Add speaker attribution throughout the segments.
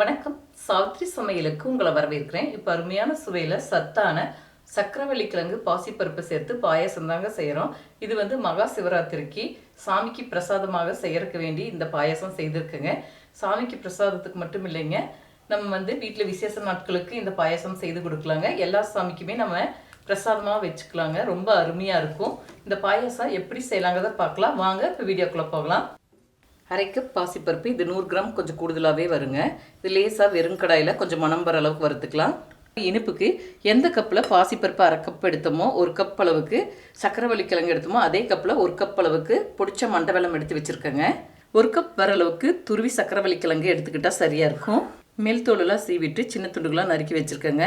Speaker 1: வணக்கம். சாவித்ரி சமையலுக்கு உங்களை வரவேற்கிறேன். இப்போ அருமையான சுவையில் சத்தான சக்கரவள்ளி கிழங்கு பாசிப்பருப்பு சேர்த்து பாயசம் தாங்க செய்கிறோம் இது வந்து மகா சிவராத்திரிக்கு சாமிக்கு பிரசாதமாக செய்யறதுக்கு வேண்டி இந்த பாயாசம் செய்திருக்குங்க. சாமிக்கு பிரசாதத்துக்கு மட்டும் இல்லைங்க நம்ம வந்து வீட்டில் விசேஷ நாட்களுக்கு இந்த பாயாசம் செய்து கொடுக்கலாங்க. எல்லா சாமிக்குமே நம்ம பிரசாதமாக வச்சுக்கலாங்க. ரொம்ப அருமையாக இருக்கும். இந்த பாயாசம் எப்படி செய்யலாங்கிறத பார்க்கலாம். வாங்க இப்போ வீடியோக்குள்ளே போகலாம். அரை கப் பாசிப்பருப்பு இது நூறு கிராம் கொஞ்சம் கூடுதலாகவே வருங்க. இது லேசாக வெறும் கடாயில் கொஞ்சம் மணம் வர அளவுக்கு வறுத்துக்கலாம். இனிப்புக்கு எந்த கப்பில் பாசிப்பருப்பு அரை கப் எடுத்தோமோ ஒரு கப் அளவுக்கு சக்கரவள்ளி கிழங்கு எடுத்தோமோ அதே கப்பில் ஒரு கப் அளவுக்கு பிடிச்ச மண்டவெல்லம் எடுத்து வச்சுருக்கேங்க. ஒரு கப் வர அளவுக்கு துருவி சக்கரவள்ளி கிழங்கு எடுத்துக்கிட்டால் சரியாக இருக்கும். மேல் தோலெல்லாம் சீவிட்டு சின்ன துண்டுகளாக நறுக்கி வச்சுருக்கேங்க.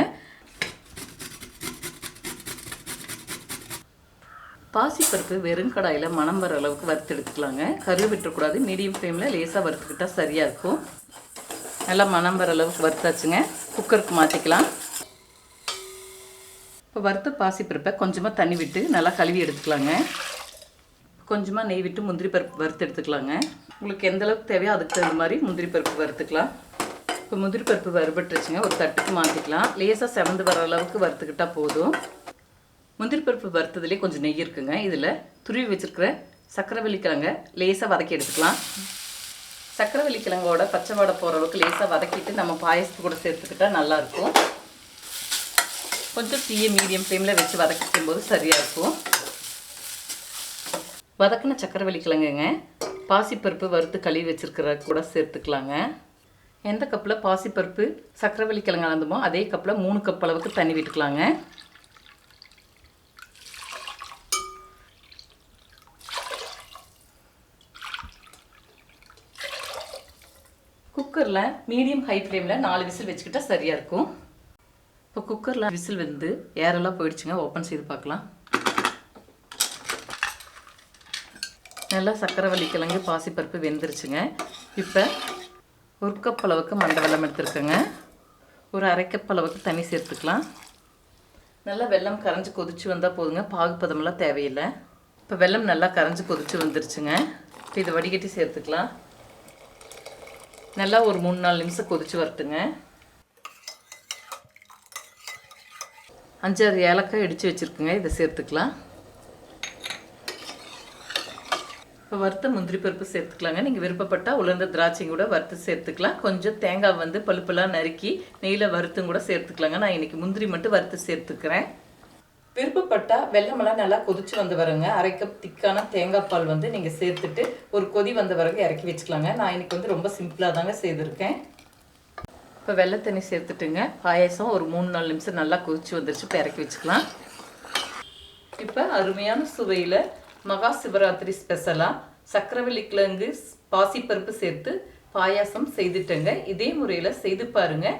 Speaker 1: பாசிப்பருப்பு வெறும் கடாயில் மணம் வர அளவுக்கு வறுத்து எடுத்துக்கலாங்க. கரு விட்டுறக்கூடாது. மீடியம் ஃப்ளேமில் லேசாக வறுத்துக்கிட்டால் சரியாக இருக்கும். நல்லா மணம் வர அளவுக்கு வறுத்தாச்சுங்க. குக்கருக்கு மாற்றிக்கலாம் இப்போ வறுத்த பாசிப்பருப்பை கொஞ்சமாக தண்ணி விட்டு நல்லா கழுவி எடுத்துக்கலாங்க. கொஞ்சமாக நெய் விட்டு முந்திரி பருப்பு வறுத்து எடுத்துக்கலாங்க. உங்களுக்கு எந்த அளவுக்கு தேவையோ அதுக்கு தகுந்த மாதிரி முந்திரி பருப்பு வறுத்துக்கலாம். இப்போ முந்திரி பருப்பு வறுபட்டுருச்சுங்க. ஒரு தட்டுக்கு மாற்றிக்கலாம் லேசாக செவந்து வர அளவுக்கு வறுத்துக்கிட்டால் போதும். முந்திரி பருப்பு வறுத்ததுலேயே கொஞ்சம் நெய் இருக்குங்க. இதில் துருவி வச்சுருக்கிற சக்கரவள்ளி கிழங்க லேசாக வதக்கி எடுத்துக்கலாம். சக்கரவள்ளி கிழங்கோட பச்சை வாடை போகிற அளவுக்கு லேசாக வதக்கிட்டு நம்ம பாயசத்து கூட சேர்த்துக்கிட்டா நல்லாயிருக்கும் கொஞ்சம் தீயை மீடியம் ஃப்ளேமில் வச்சு வதக்கிக்கும் போது சரியாக இருக்கும். வதக்கின சக்கரவள்ளி கிழங்குங்க பாசிப்பருப்பு வறுத்து கழுவி வச்சுருக்கிற கூட சேர்த்துக்கலாங்க. எந்த கப்பில் பாசிப்பருப்பு சக்கரவள்ளி கிழங்கு அளந்துமோ அதே கப்பில் மூணு கப் அளவுக்கு தண்ணி விட்டுக்கலாங்க. குக்கரில் மீடியம் ஹை ஃப்ளேமில் நாலு விசில் வச்சுக்கிட்டா சரியாக இருக்கும். இப்போ குக்கரில் விசில் வந்து ஏரெல்லாம் போயிடுச்சுங்க. ஓப்பன் செய்து பார்க்கலாம். நல்லா சக்கரவள்ளி கிழங்கு பாசிப்பருப்பு வெந்துருச்சுங்க. இப்போ ஒரு கப் அளவுக்கு மண்டை வெல்லம் எடுத்துருக்கேங்க. ஒரு அரை கப் அளவுக்கு தண்ணி சேர்த்துக்கலாம். நல்லா வெல்லம் கரைஞ்சி கொதிச்சு வந்தால் போதுங்க. பாகுப்பதமெல்லாம் தேவையில்லை. இப்போ வெல்லம் நல்லா கரைஞ்சி கொதிச்சு வந்துருச்சுங்க. இப்போ இதை வடிகட்டி சேர்த்துக்கலாம். நல்லா ஒரு மூணு நாலு நிமிஷம் கொதிச்சு வரட்டுங்க. அஞ்சாறு ஏலக்காய் இடித்து வச்சுருக்குங்க இதை சேர்த்துக்கலாம். இப்போ வறுத்த முந்திரி பருப்பு சேர்த்துக்கலாங்க. நீங்கள் விருப்பப்பட்டால் உலர்ந்த திராட்சையும் கூட வறுத்து சேர்த்துக்கலாம். கொஞ்சம் தேங்காய் வந்து பழுப்பெல்லாம் நறுக்கி நெய்யில் வறுத்தும் கூட சேர்த்துக்கலாங்க. நான் இன்றைக்கி முந்திரி மட்டும் வறுத்து சேர்த்துக்கிறேன். விருப்பப்பட்டால் வெள்ளமெல்லாம் நல்லா கொதிச்சு வந்து வரங்க அரை கப் திக்கான தேங்காய் பால் வந்து நீங்கள் சேர்த்துட்டு ஒரு கொதி வந்த பிறகு இறக்கி வச்சுக்கலாங்க. நான் இன்னைக்கு வந்து ரொம்ப சிம்பிளாக தாங்க செய்திருக்கேன். இப்போ வெள்ளை தண்ணி சேர்த்துட்டுங்க. பாயசம் ஒரு மூணு நாலு நிமிஷம் நல்லா கொதிச்சு வந்துருச்சு. இப்போ இறக்கி வச்சுக்கலாம். இப்போ அருமையான சுவையில் மகா சிவராத்திரி ஸ்பெஷலாக சக்கரவள்ளி கிழங்கு பாசிப்பருப்பு சேர்த்து பாயாசம் செய்துட்டேங்க. இதே முறையில் செய்து பாருங்கள்